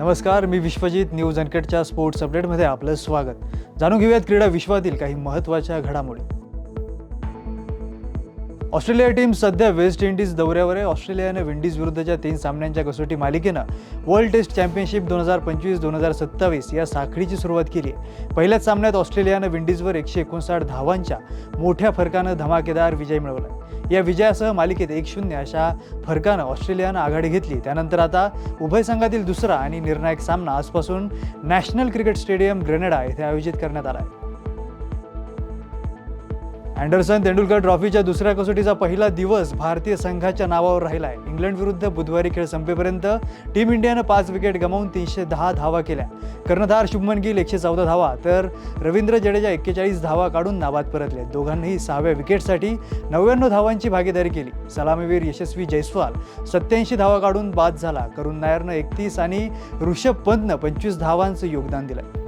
नमस्कार मी विश्वजित न्यूज अनकटच्या स्पोर्ट्स अपडेटमध्ये आपलं स्वागत. जाणून घेऊयात क्रीडा विश्वातील काही महत्त्वाच्या घडामोडी. ऑस्ट्रेलिया टीम सध्या वेस्ट इंडिज दौऱ्यावर आहे. ऑस्ट्रेलियानं विंडीज विरुद्धच्या तीन सामन्यांच्या कसोटी मालिकेनं वर्ल्ड टेस्ट चॅम्पियनशिप दोन हजार पंचवीस दोन हजार सत्तावीस या साखळीची सुरुवात केली आहे. पहिल्याच सामन्यात ऑस्ट्रेलियानं विंडीजवर एकशे एकोणसाठ धावांच्या मोठ्या फरकानं धमाकेदार विजय मिळवला या विजयासह मालिकेत एक शून्य अशा फरकानं ऑस्ट्रेलियानं आघाडी घेतली त्यानंतर आता उभय संघातील दुसरा आणि निर्णायक सामना आजपासून नॅशनल क्रिकेट स्टेडियम ग्रेनेडा येथे आयोजित करण्यात आला आहे. अँडरसन तेंडुलकर ट्रॉफीच्या दुसऱ्या कसोटीचा पहिला दिवस भारतीय संघाच्या नावावर राहिला आहे इंग्लंड विरुद्ध बुधवारी खेळ संपेपर्यंत टीम इंडियानं पाच विकेट गमावून तीनशे दहा धावा केल्या. कर्णधार शुभमन गिल एकशे चौदा धावा तर रवींद्र जडेजा एक्केचाळीस धावा काढून नाबाद परतले. दोघांनीही सहाव्या विकेटसाठी नव्याण्णव धावांची भागीदारी केली. सलामीवीर यशस्वी जयस्वाल सत्याऐंशी धावा काढून बाद झाला. करुण नायरनं एकतीस आणि ऋषभ पंतनं पंचवीस धावांचं योगदान दिलं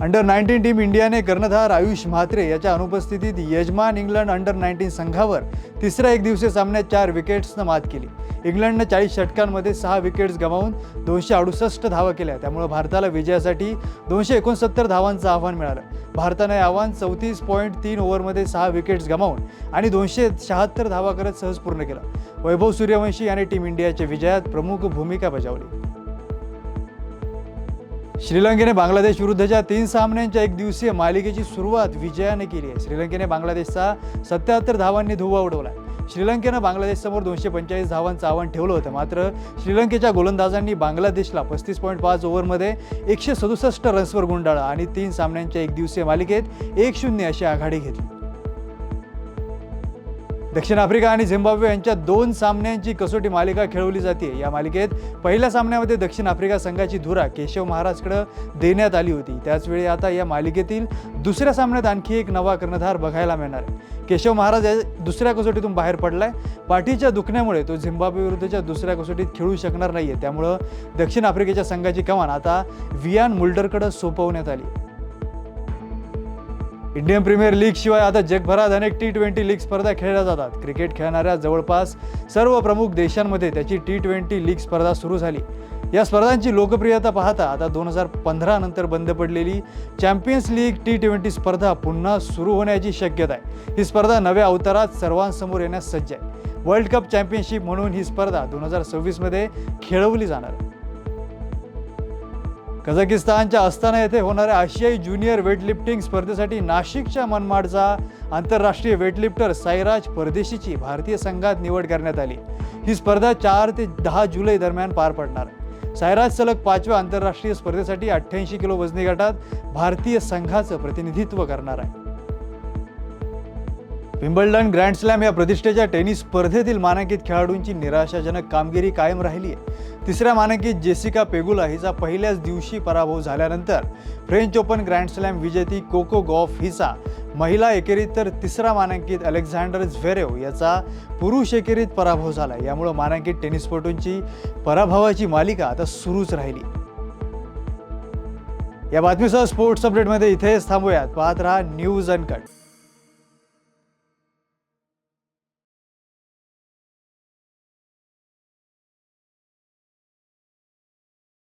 अंडर नाईन्टीन टीम इंडियाने कर्णधार आयुष म्हात्रे याच्या अनुपस्थितीत यजमान इंग्लंड अंडर नाईन्टीन संघावर तिसऱ्या एक दिवसीय सामन्यात चार विकेट्सनं मात केली. इंग्लंडनं चाळीस षटकांमध्ये सहा विकेट्स गमावून दोनशे अडुसष्ट धावा केल्या. त्यामुळे भारताला विजयासाठी दोनशे एकोणसत्तर धावांचं आव्हान मिळालं. भारतानं हे आव्हान चौतीस पॉईंट तीन ओव्हरमध्ये सहा विकेट्स गमावून आणि दोनशे शहात्तर धावा करत सहज पूर्ण केलं. वैभव सूर्यवंशी याने टीम इंडियाच्या विजयात प्रमुख भूमिका बजावली. श्रीलंकेने बांगलादेश विरुद्धच्या तीन सामन्यांच्या एक दिवसीय मालिकेची सुरुवात विजयाने केली आहे. श्रीलंकेने बांगलादेशचा सत्याहत्तर धावांनी धुव्वा उडवला श्रीलंकेनं बांगलादेशसमोर दोनशे पंचेचाळीस धावांचं आव्हान ठेवलं होतं. मात्र श्रीलंकेच्या गोलंदाजांनी बांगलादेशला पस्तीस पॉईंट पाच ओव्हरमध्ये एकशे सदुसष्ट रन्सवर गुंडाळा आणि तीन सामन्यांच्या एक दिवसीय मालिकेत एक शून्य अशी आघाडी घेतली. दक्षिण आफ्रिका आणि झिम्बाब्वे यांच्या दोन सामन्यांची कसोटी मालिका खेळवली जाते. या मालिकेत पहिल्या सामन्यामध्ये दक्षिण आफ्रिका संघाची धुरा केशव महाराजकडे देण्यात आली होती. त्याचवेळी आता या मालिकेतील दुसऱ्या सामन्यात आणखी एक नवा कर्णधार बघायला मिळणार. आहे केशव महाराज दुसऱ्या कसोटीतून बाहेर पडलाय. पाठीच्या दुखण्यामुळे तो झिम्बाब्वे विरुद्धच्या दुसऱ्या कसोटीत खेळू शकणार नाहीये. त्यामुळं दक्षिण आफ्रिकेच्या संघाची कमान आता वियान मुल्डरकडे सोपवण्यात आली. इंडियन प्रीमियर लीग शिवाय आता जगभरात अनेक टी ट्वेंटी लीग स्पर्धा खेळल्या जातात. क्रिकेट खेळणाऱ्या जवळपास सर्व प्रमुख देशांमध्ये त्याची टी ट्वेंटी लीग स्पर्धा सुरू झाली. या स्पर्धांची लोकप्रियता पाहता आता दोन हजार पंधरा नंतर बंद पडलेली चॅम्पियन्स लीग टी ट्वेंटी स्पर्धा पुन्हा सुरू होण्याची शक्यता आहे. ही स्पर्धा नव्या अवतारात सर्वांसमोर येण्यास सज्ज आहे. वर्ल्ड कप चॅम्पियनशिप म्हणून ही स्पर्धा दोन हजार सव्वीसमध्ये खेळवली जाणार आहे. कझाकिस्तानच्या अस्ताना येथे होणाऱ्या आशियाई ज्युनियर वेटलिफ्टिंग स्पर्धेसाठी नाशिकच्या मनमाडचा आंतरराष्ट्रीय वेटलिफ्टर साईराज परदेशीची भारतीय संघात निवड करण्यात आली. ही स्पर्धा चार ते दहा जुलै दरम्यान पार पडणार. सायराज सलग पाचव्या आंतरराष्ट्रीय स्पर्धेसाठी अठ्ठ्याऐंशी किलो वजनी गटात भारतीय संघाचं प्रतिनिधित्व करणार आहे. विम्बल्डन ग्रँड स्लॅम या प्रतिष्ठेच्या टेनिस स्पर्धेतील मानांकित खेळाडूंची निराशाजनक कामगिरी कायम राहिली आहे. तिसऱ्या मानांकित जेसिका पेगुला हिचा पहिल्याच दिवशी पराभव झाल्यानंतर फ्रेंच ओपन ग्रँड स्लॅम विजेती कोको गॉफ हिचा महिला एकेरीत तर तिसरा मानांकित अलेक्झांडर झ्वेरेव याचा पुरुष एकेरीत पराभव झाला यामुळं मानांकित टेनिसपटूंची पराभवाची मालिका आता सुरूच राहिली. या बातमीसह स्पोर्ट्स अपडेटमध्ये इथेच थांबूयात. पाहत राहा न्यूज अनकट.